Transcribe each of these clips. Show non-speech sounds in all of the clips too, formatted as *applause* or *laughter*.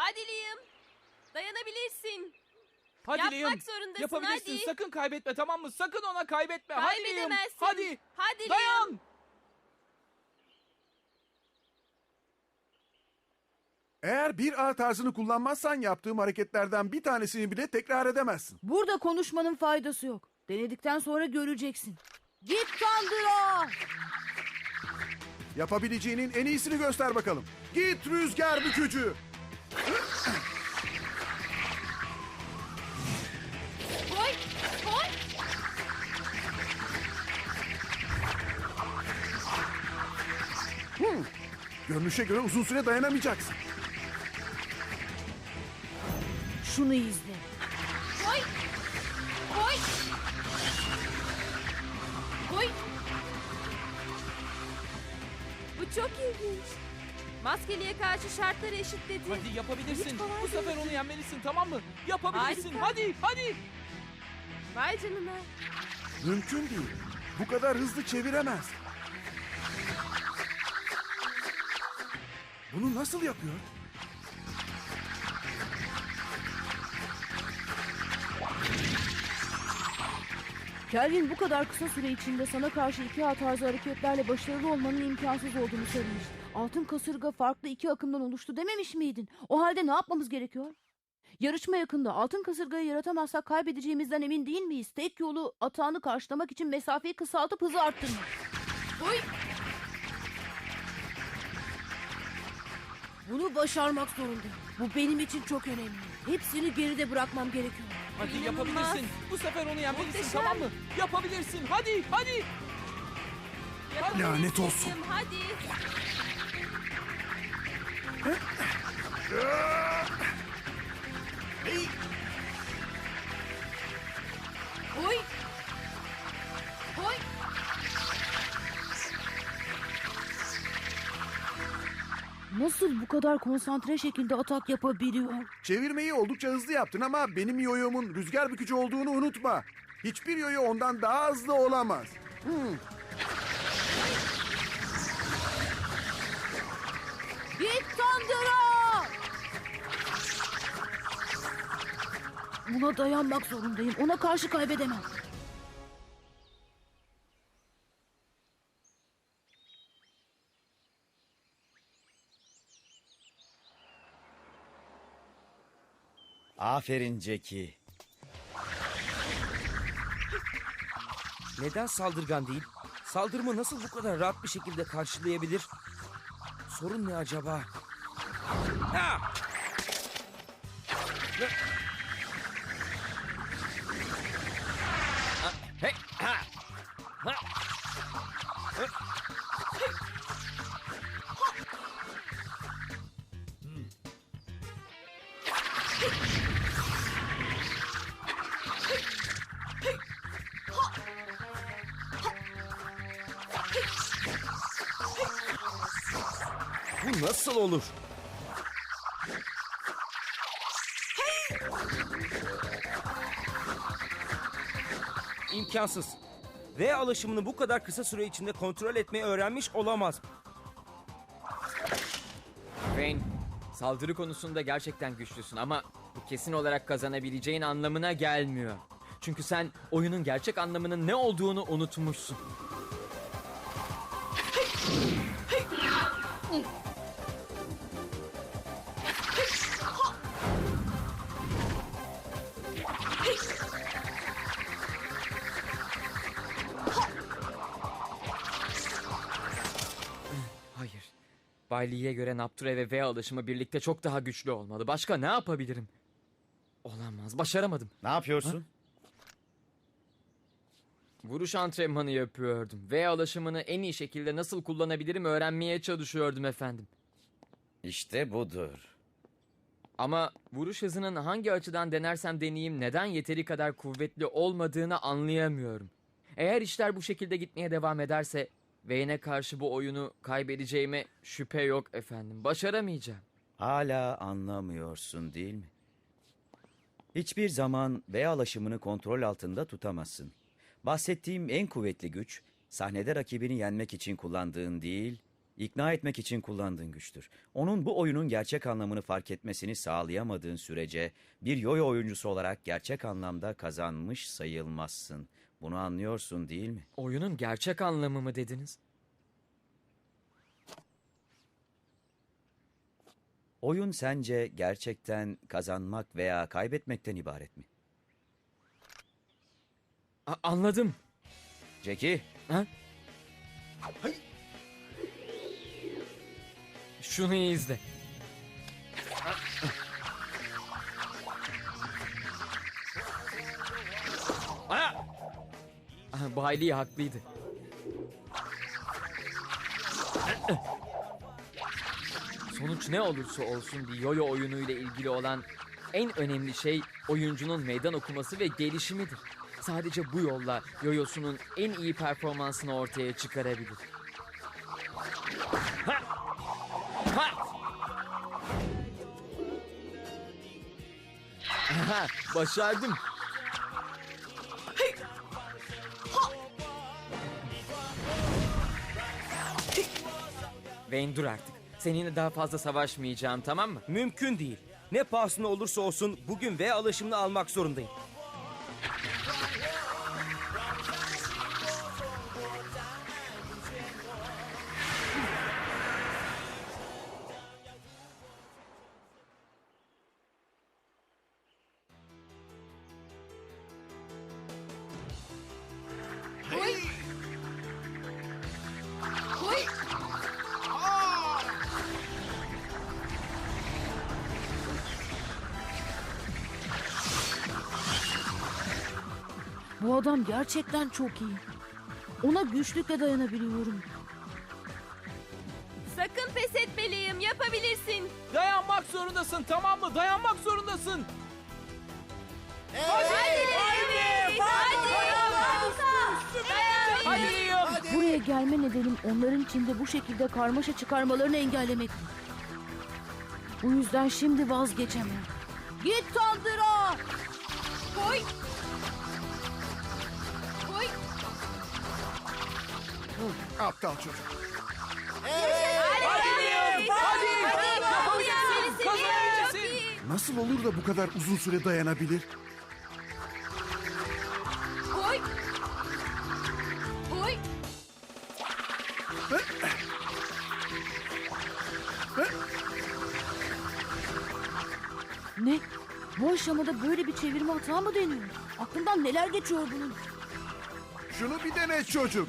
Hadi Liam. Dayanabilirsin. Hadi Yapmak Liam. zorundasın, Yapabilirsin. hadi. Sakın kaybetme tamam mı? Sakın ona kaybetme. Hadi Liam. Kaybedemezsin. Hadi. Hadi Liam. Dayan. Eğer bir ağ tarzını kullanmazsan yaptığım hareketlerden bir tanesini bile tekrar edemezsin. Burada konuşmanın faydası yok. Denedikten sonra göreceksin. Git Tandıra! Yapabileceğinin en iyisini göster bakalım. Git rüzgar bükücü. Görünüşe göre uzun süre dayanamayacaksın. Şunu izle. Koy. Koy. Koy. Bu çok ilginç. Maskeliye karşı şartları eşitledi. Hadi yapabilirsin. Hiç kolay Bu sefer değil. onu yenmelisin tamam mı? Yapabilirsin. Harika. Hadi hadi. Vay canına. Mümkün değil. Bu kadar hızlı çeviremez. Bunu nasıl yapıyor? Kelvin bu kadar kısa süre içinde sana karşı iki ağ tarzı hareketlerle başarılı olmanın imkansız olduğunu söylemiş. Altın kasırga farklı iki akımdan oluştu dememiş miydin? O halde ne yapmamız gerekiyor? Yarışma yakında. Altın kasırgayı yaratamazsak kaybedeceğimizden emin değil miyiz? Tek yolu atağını karşılamak için mesafeyi kısaltıp hızı arttırmak. Oy. Bunu başarmak zorundayım. Bu benim için çok önemli. Hepsini geride bırakmam gerekiyor. Hadi İnanılmaz. yapabilirsin. Bu sefer onu yenmelisin Muhteşem. tamam mı? Yapabilirsin. Hadi hadi. Lanet olsun. Hadi. Oy. Oy. Nasıl bu kadar konsantre şekilde atak yapabiliyor? Çevirmeyi oldukça hızlı yaptın ama benim yoyomun rüzgar bükücü olduğunu unutma. Hiçbir yoyo ondan daha hızlı olamaz. Hmm, Git Tandıra! Ona dayanmak zorundayım. Ona karşı kaybedemem. Aferin Jackie. Neden saldırgan değil? Saldırımı nasıl bu kadar rahat bir şekilde karşılayabilir? Sorun ne acaba? Ha! Nasıl olur? İmkansız. V alışımını bu kadar kısa süre içinde kontrol etmeyi öğrenmiş olamaz. Wayne, saldırı konusunda gerçekten güçlüsün ama bu kesin olarak kazanabileceğin anlamına gelmiyor. Çünkü sen oyunun gerçek anlamının ne olduğunu unutmuşsun. Bay Lee'ye göre Napture ve V alışımı birlikte çok daha güçlü olmalı. Başka ne yapabilirim? Olamaz. Başaramadım. Ne yapıyorsun? Vuruş antrenmanı yapıyordum. V alışımını en iyi şekilde nasıl kullanabilirim öğrenmeye çalışıyordum efendim. İşte budur. Ama vuruş hızının hangi açıdan denersem deneyeyim neden yeteri kadar kuvvetli olmadığını anlayamıyorum. Eğer işler bu şekilde gitmeye devam ederse Vayne'e karşı bu oyunu kaybedeceğime şüphe yok efendim. Başaramayacağım. Hala anlamıyorsun değil mi? Hiçbir zaman V alaşımını kontrol altında tutamazsın. Bahsettiğim en kuvvetli güç, sahnede rakibini yenmek için kullandığın değil, ikna etmek için kullandığın güçtür. Onun bu oyunun gerçek anlamını fark etmesini sağlayamadığın sürece bir yoyo oyuncusu olarak gerçek anlamda kazanmış sayılmazsın. Bunu anlıyorsun değil mi? Oyunun gerçek anlamı mı dediniz? Oyun sence gerçekten kazanmak veya kaybetmekten ibaret mi? A- anladım. Jackie, Ha? Şunu izle. Lee haklıydı. Sonuç ne olursa olsun bir yoyo oyunuyla ilgili olan en önemli şey oyuncunun meydan okuması ve gelişimidir. Sadece bu yolla yoyosunun en iyi performansını ortaya çıkarabilir. Ha! Ha! Aha, başardım. Wayne dur artık. Seninle daha fazla savaşmayacağım tamam mı? Mümkün değil. Ne pahasına olursa olsun bugün V alışımını almak zorundayım. Bu adam gerçekten çok iyi. Ona güçlükle dayanabiliyorum. Sakın pes etmeliyim. Yapabilirsin. Dayanmak zorundasın tamam mı? Dayanmak zorundasın. Hadi. Hadi. Dayan. Hadi Liam. Buraya gelme nedenim onların içinde bu şekilde karmaşa çıkarmalarını engellemek. Bu yüzden şimdi vazgeçemem. Git Tandıra! Koy. Koy. Aptal çocuk. Hadi Levi. Hadi. Yapabilirsin. Kazanabilirsin. Nasıl olur da bu kadar uzun süre dayanabilir? Koy. Koy. Ne? Bu aşamada böyle bir çevirme hata mı deniyor? Aklından neler geçiyor bunun? Şunu bir dene çocuk.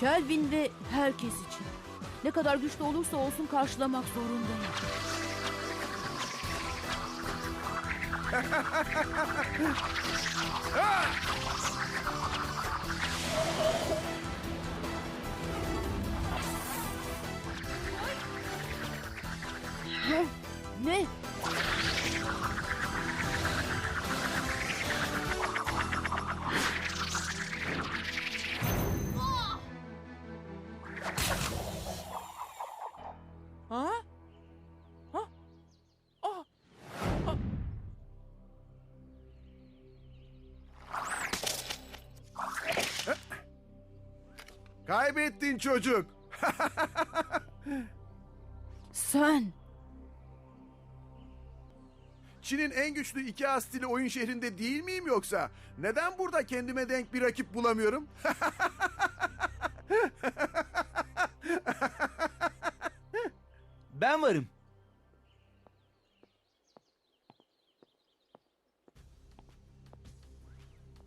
Kelvin ve herkes için. Ne kadar güçlü olursa olsun karşılamak zorundayım. *laughs* Kaybettin çocuk. Sen. Çin'in en güçlü iki astili oyun şehrinde değil miyim yoksa? Neden burada kendime denk bir rakip bulamıyorum? *laughs* Ben varım.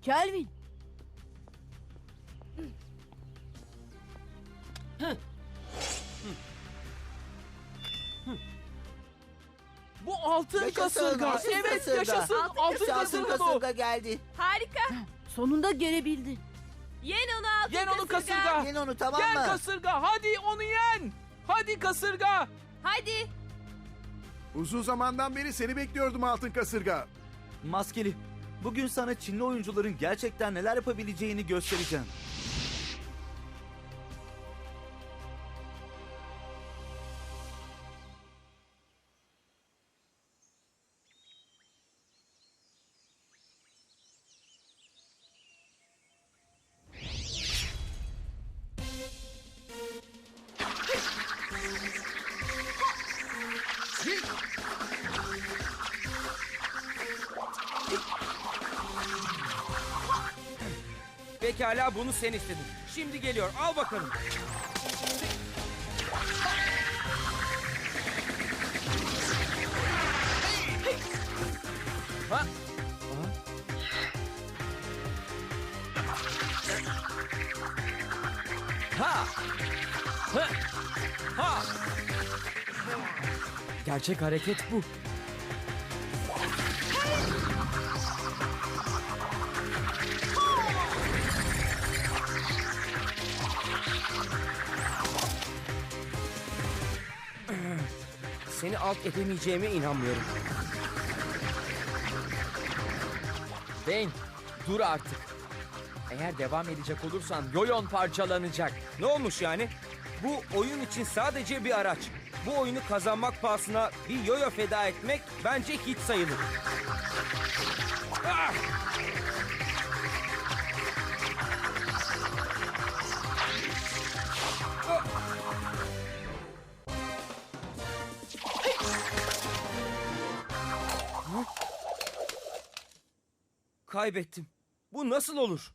Kelvin. Kasırga. altın evet kasırga. yaşasın. Altın, Şansın kasırga kasırga geldi. Harika. Sonunda gelebildi. Yen onu altın Yen onu kasırga. kasırga. Yen onu tamam Yen mı? kasırga. Hadi onu yen. Hadi kasırga. Hadi. Uzun zamandan beri seni bekliyordum altın kasırga. Maskeli, bugün sana Çinli oyuncuların gerçekten neler yapabileceğini göstereceğim. Pekala bunu sen istedin. Şimdi geliyor. Al bakalım. Ha? Ha! Ha! Ha! Gerçek hareket bu. Seni alt edemeyeceğime inanmıyorum. Dane dur artık. Eğer devam edecek olursan yoyon parçalanacak. Ne olmuş yani? Bu oyun için sadece bir araç. Bu oyunu kazanmak pahasına bir yoyo feda etmek bence hiç sayılır. Ah! Kaybettim. Bu nasıl olur?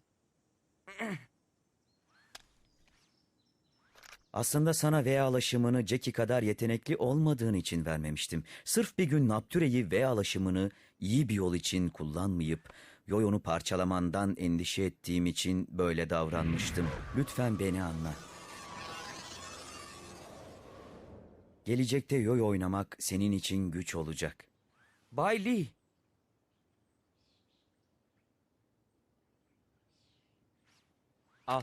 Aslında sana V alaşımını Jackie kadar yetenekli olmadığın için vermemiştim. Sırf bir gün Naptüre'yi V alaşımını iyi bir yol için kullanmayıp Yoyon'u parçalamandan endişe ettiğim için böyle davranmıştım. Lütfen beni anla. Gelecekte Yoyo oynamak senin için güç olacak. Bay Lee. Al.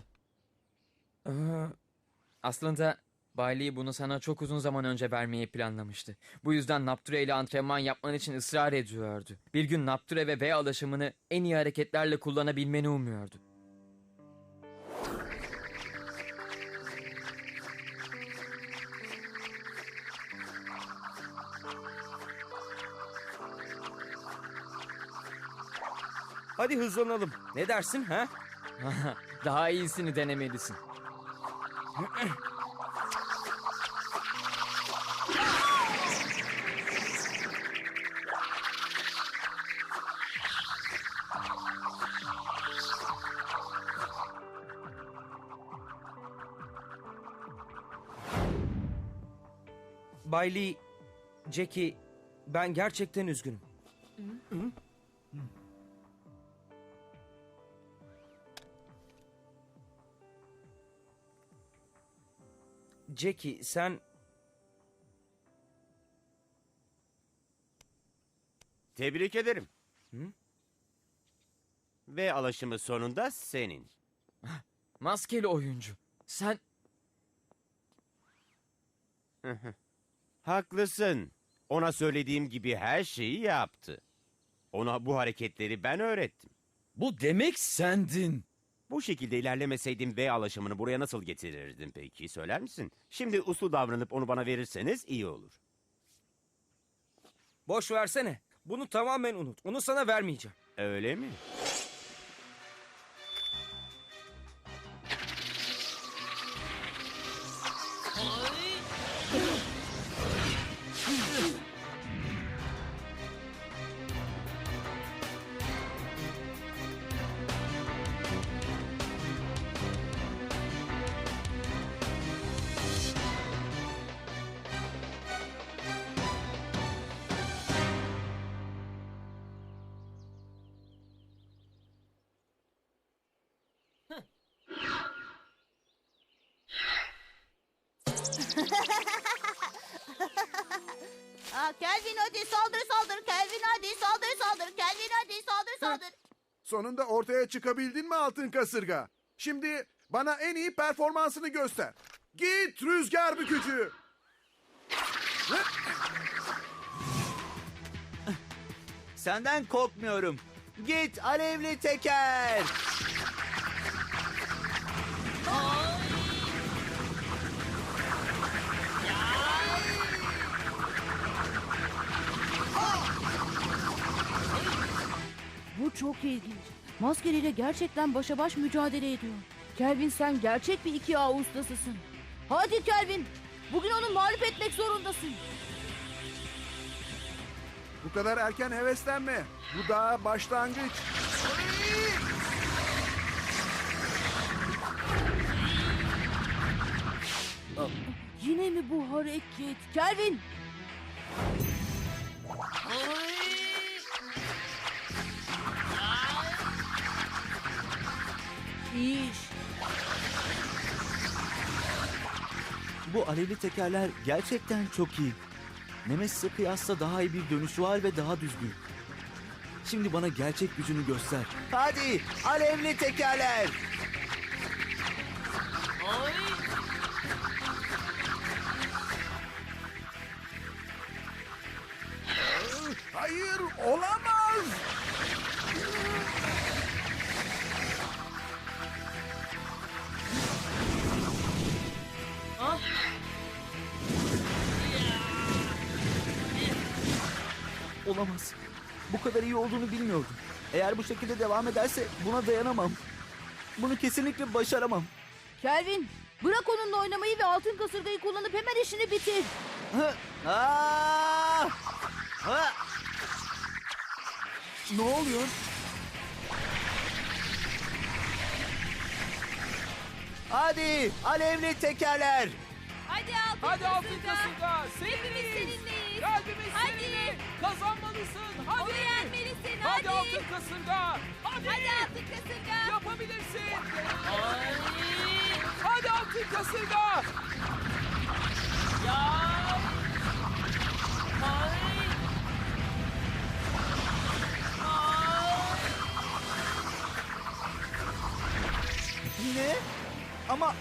Aslında Bay Lee bunu sana çok uzun zaman önce vermeyi planlamıştı. Bu yüzden Napture ile antrenman yapman için ısrar ediyordu. Bir gün Napture ve V alaşımını en iyi hareketlerle kullanabilmeni umuyordu. Hadi hızlanalım. Ne dersin ha? *laughs* Daha iyisini denemelisin. Bay Lee, Jackie, ben gerçekten üzgünüm. Jackie, sen Tebrik ederim. Ve alaşımı sonunda senin. *laughs* Maskeli oyuncu. Sen *laughs* Haklısın. Ona söylediğim gibi her şeyi yaptı. Ona bu hareketleri ben öğrettim. Bu demek sendin. Bu şekilde ilerlemeseydim V alaşımını buraya nasıl getirirdim peki söyler misin? Şimdi uslu davranıp onu bana verirseniz iyi olur. boş versene. Bunu tamamen unut. Onu sana vermeyeceğim. Öyle mi? Hadi saldır saldır. Kelvin hadi saldır saldır. Kelvin hadi saldır saldır. Sonunda ortaya çıkabildin mi altın kasırga? Şimdi bana en iyi performansını göster. Git rüzgar bükücü. Senden korkmuyorum. Git alevli teker. Bu çok ilginç. Maskeliyle gerçekten başa baş mücadele ediyor. Kelvin sen gerçek bir 2A ustasısın. Hadi Kelvin. Bugün onu mağlup etmek zorundasın. Bu kadar erken heveslenme. Bu daha başlangıç. Yine mi bu hareket? Kelvin. İş. Bu alevli tekerler gerçekten çok iyi. Nemesis'e kıyasla daha iyi bir dönüşü var ve daha düzgün. Şimdi bana gerçek gücünü göster. Hadi alevli tekerler. Kadar iyi olduğunu bilmiyordum. Eğer bu şekilde devam ederse buna dayanamam. Bunu kesinlikle başaramam. Kelvin. Bırak onunla oynamayı ve altın kasırgayı kullanıp hemen işini bitir. Aa! Hı. Ne oluyor? Hadi alevli tekerler. Hadi altın Hadi altın kasırga. kasırga. Hepimiz Seninleyiz. Kalbimiz Hadi. seninle. Kazanmalısın. Hadi. Onu yenmelisin. Hadi, Hadi. altın kasırga. Hadi. Hadi altın kasırga. Yapabilirsin. Hadi altın kasırga. Ne? Ama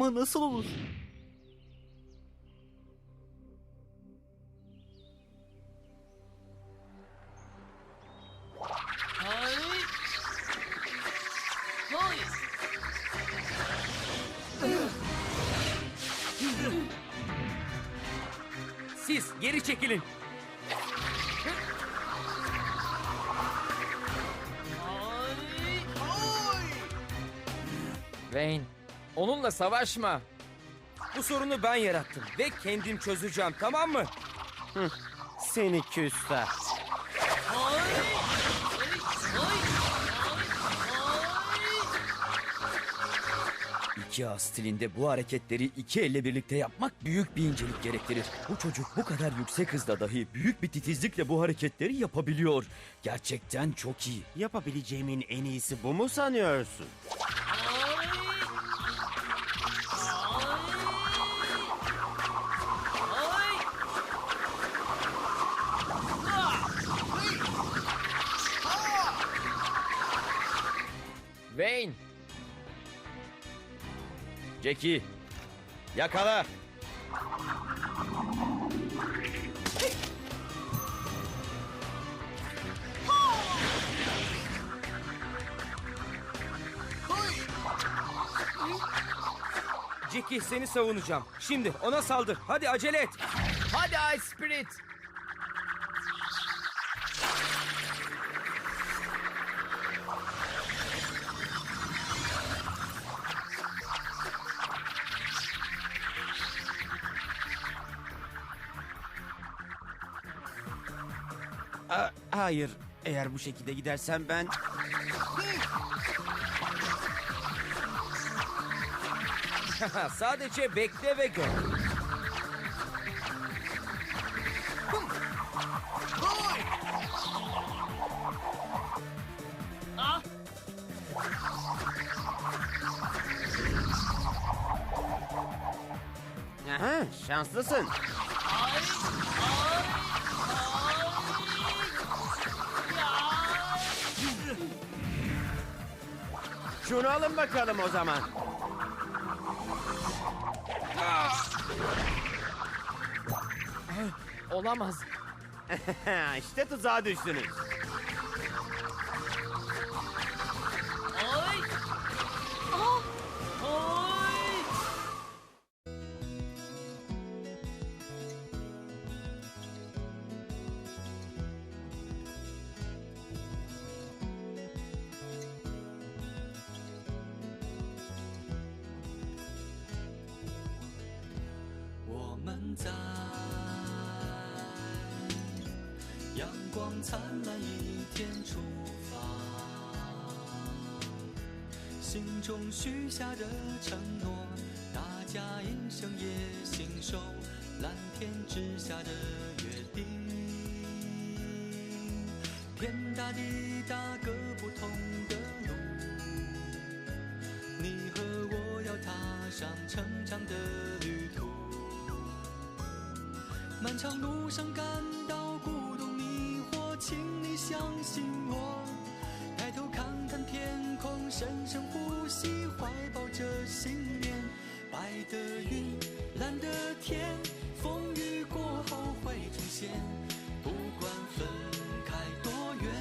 Ama nasıl olur? Siz geri çekilin. Onunla savaşma. Bu sorunu ben yarattım ve kendim çözeceğim tamam mı? Seni küstah. İki A stilinde bu hareketleri iki elle birlikte yapmak büyük bir incelik gerektirir. Bu çocuk bu kadar yüksek hızda dahi büyük bir titizlikle bu hareketleri yapabiliyor. Gerçekten çok iyi. Yapabileceğimin en iyisi bu mu sanıyorsun? Jackie, yakala. Jackie seni savunacağım. Şimdi ona saldır. Hadi acele et. hadi Ice Spirit. Hayır, eğer bu şekilde gidersen ben... *laughs* Sadece bekle ve gör. Aha, şanslısın. Ay, ay. Şunu alın bakalım o zaman. Olamaz. *laughs* işte tuzağa düştünüz. 在阳光灿烂一天出发心中许下的承诺大家一生也信守蓝天之下的约定。天大地大各不同的路你和我要踏上成长的旅漫长路上感到孤独迷惑请你相信我抬头看看天空深深呼吸怀抱着信念白的云蓝的天风雨过后会出现不管分开多远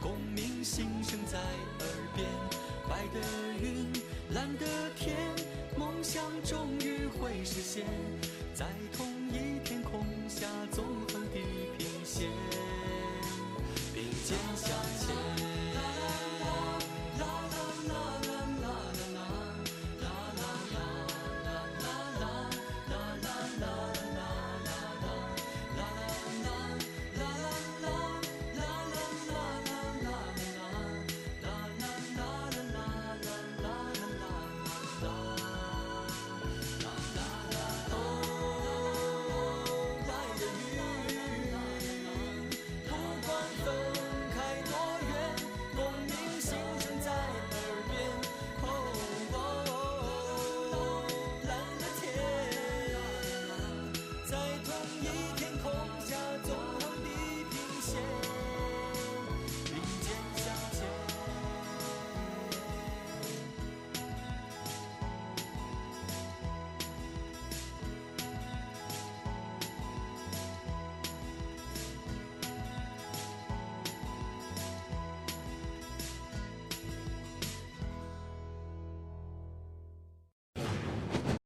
共鸣心声在耳边白的云蓝的天梦想终于会实现。在同一天红霞纵横地平线并肩向前。